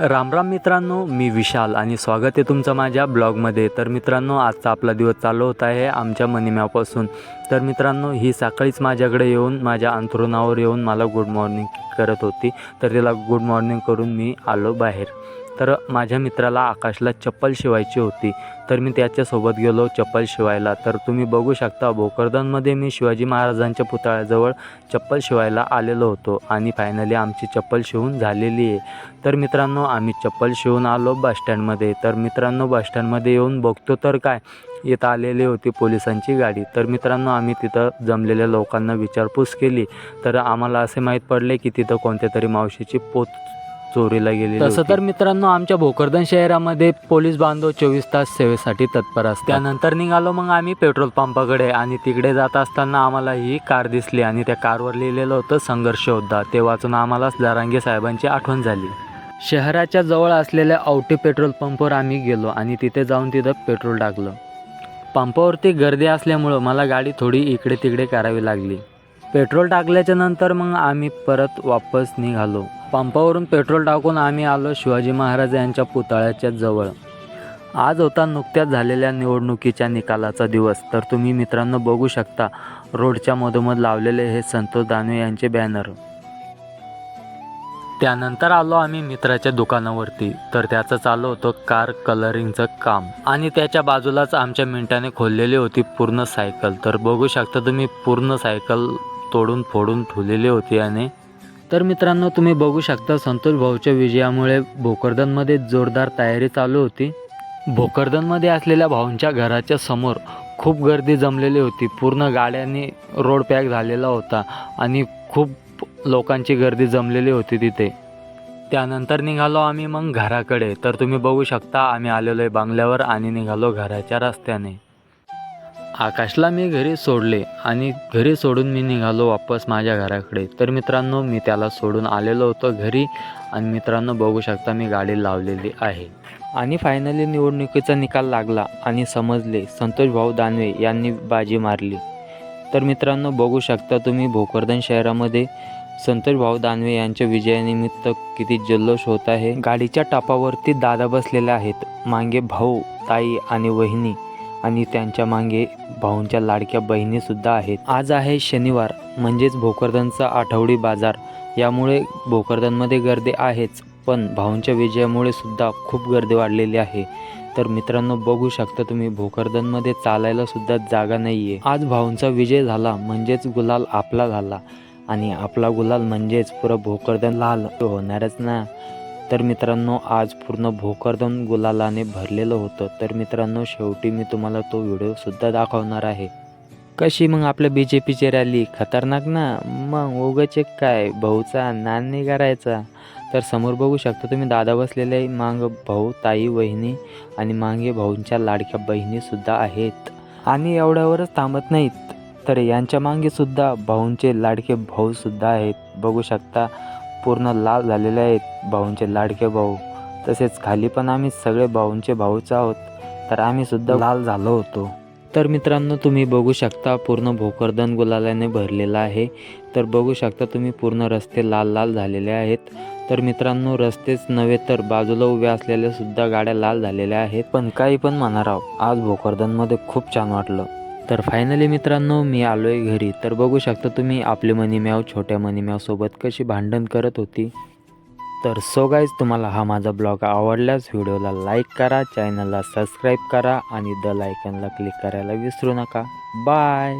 रामराम मित्रांनो मी विशाल आणि स्वागत आहे तुमचं माझ्या ब्लॉगमध्ये. तर मित्रांनो आजचा आपला दिवस चालू होत आहे आमच्या मनीम्यापासून तर मित्रांनो ही सकाळीच माझ्याकडे येऊन माझ्या अंथरुणावर येऊन मला गुड मॉर्निंग करत होती. तर तिला गुड मॉर्निंग करून मी आलो बाहेर. तर माझ्या मित्राला आकाशला चप्पल शिवायची होती. तर मी त्याच्यासोबत गेलो चप्पल शिवायला. तर तुम्ही बघू शकता भोकरदनमध्ये मी शिवाजी महाराजांच्या पुतळ्याजवळ चप्पल शिवायला आलेलो होतो आणि फायनली आमची चप्पल शिवून झालेली आहे. तर मित्रांनो आम्ही चप्पल शिवून आलो बसस्टँडमध्ये तर मित्रांनो बसस्टँडमध्ये येऊन बघतो तर काय? येत आलेली होती पोलिसांची गाडी. तर मित्रांनो आम्ही तिथं जमलेल्या लोकांना विचारपूस केली. तर आम्हाला असे माहीत पडले की तिथं कोणत्या तरी मावशीची पोत चोरीला गेली तसं तर मित्रांनो आमच्या भोकरदन शहरामध्ये पोलीस बांधव चोवीस तास सेवेसाठी तत्पर असतात. त्यानंतर निघालो मग आम्ही पेट्रोल पंपाकडे आणि तिकडे जात असताना आम्हाला ही कार दिसली आणि त्या कारवर लिहिलेलं होतं संघर्ष योद्धा ते वाचून आम्हाला दारांगे साहेबांची आठवण झाली. शहराच्या जवळ असलेल्या औटी पेट्रोल पंपवर आम्ही गेलो आणि तिथे जाऊन तिथं पेट्रोल टाकलं. पंपावरती गर्दी असल्यामुळं मला गाडी थोडी इकडे तिकडे करावी लागली. पेट्रोल टाकल्याच्या नंतर मग आम्ही परत वापस निघालो. पंपावरून पेट्रोल टाकून आम्ही आलो शिवाजी महाराज यांच्या पुतळ्याच्या जवळ. आज होता नुकत्याच झालेल्या निवडणुकीच्या निकालाचा दिवस. तर तुम्ही मित्रांनो बघू शकता रोडच्या मधोमध लावलेले हे संतोष दानवे यांचे बॅनर त्यानंतर आलो आम्ही मित्राच्या दुकानावरती. तर त्याचं चालू होतं कार कलरिंगचं काम. आणि त्याच्या बाजूलाच आमच्या मिनिटाने खोललेली होती पूर्ण सायकल. तर बघू शकता तुम्ही पूर्ण सायकल तोडून फोडून ठेवलेली होती आणि तर मित्रांनो तुम्ही बघू शकता संतोष भाऊच्या विजयामुळे भोकरदनमध्ये जोरदार तयारी चालू होती. भोकरदनमध्ये असलेल्या भाऊंच्या घराच्या समोर खूप गर्दी जमलेली होती. पूर्ण गाड्यांनी रोड पॅक झालेला होता आणि खूप लोकांची गर्दी जमलेली होती तिथे. त्यानंतर निघालो आम्ही मग घराकडे. तर तुम्ही बघू शकता आम्ही आलेलो आहे बांगल्यावर आणि निघालो घराच्या रस्त्याने. आकाशला मी घरी सोडले आणि घरी सोडून मी निघालो वापस माझ्या घराकडे. तर मित्रांनो मी त्याला सोडून आलेलो होतो घरी आणि मित्रांनो बघू शकता मी गाडी लावलेली आहे. आणि फायनली निवडणुकीचा निकाल लागला आणि समजले संतोष भाऊ दानवे यांनी बाजी मारली. तर मित्रांनो बघू शकता तुम्ही भोकरदन शहरामध्ये संतोष भाऊ दानवे यांच्या विजयानिमित्त किती जल्लोष होत आहे. गाडीच्या टापावरती दादा बसलेल्या आहेत. मागे भाऊ ताई आणि वहिनी. आणि त्यांच्या मागे भाऊंच्या लाडक्या बहिणीसुद्धा आहेत. आज आहे शनिवार म्हणजेच भोकरदनचा आठवडी बाजार. यामुळे भोकरदनमध्ये गर्दी आहेच पण भाऊंच्या विजयामुळे सुद्धा खूप गर्दी वाढलेली आहे. तर मित्रांनो बघू शकता तुम्ही भोकरदनमध्ये चालायला सुद्धा जागा नाही आहे आज भाऊंचा विजय झाला म्हणजेच गुलाल आपला झाला. आणि आपला गुलाल म्हणजेच पुरं भोकरदन लाल होणारच ना. तर मित्रांनो आज पूर्ण भोकरदन गुलालाने भरलेलं होतं. तर मित्रांनो शेवटी मी तुम्हाला तो व्हिडिओसुद्धा दाखवणार आहे. कशी मग आपल्या बी जे पीची रॅली खतरनाक ना? मग उगाच काय? भाऊचा नान नाही करायचा. तर समोर बघू शकता तुम्ही दादा बसलेले मांग भाऊ ताई वहिनी आणि मांगे भाऊंच्या लाडक्या बहिणीसुद्धा आहेत. आणि एवढ्यावरच थांबत नाहीत. तर यांच्या मागे सुद्धा भाऊंचे लाडके भाऊसुद्धा आहेत. बघू शकता पूर्ण लाल झालेले आहेत. भाऊंचे लाडके भाऊ. तसेच खाली पण आम्ही सगळे भाऊंचे भाऊच आहोत. तर आम्ही सुद्धा लाल झालो होतो. तर मित्रांनो तुम्ही बघू शकता पूर्ण भोकरदन गुलालाने भरलेला आहे. तर बघू शकता तुम्ही पूर्ण रस्ते लाल लाल झालेले आहेत. तर मित्रांनो रस्तेच नव्हे तर बाजूला उभ्या असलेल्या सुद्धा गाड्या लाल झालेल्या आहेत. पण काही पण म्हणा राव आज भोकरदनमध्ये खूप छान वाटलं. तर फायनली मित्रांनो मी आलो आहे घरी. तर बघू शकता तुम्ही आपले मनीम्याव छोट्या मनीम्यावसोबत कशी भांडण करत होती. तर सो गाईज तुम्हाला हा माझा ब्लॉग आवडल्यास व्हिडिओला लाईक करा चॅनलला सबस्क्राईब करा आणि द लायकनला क्लिक करायला विसरू नका. बाय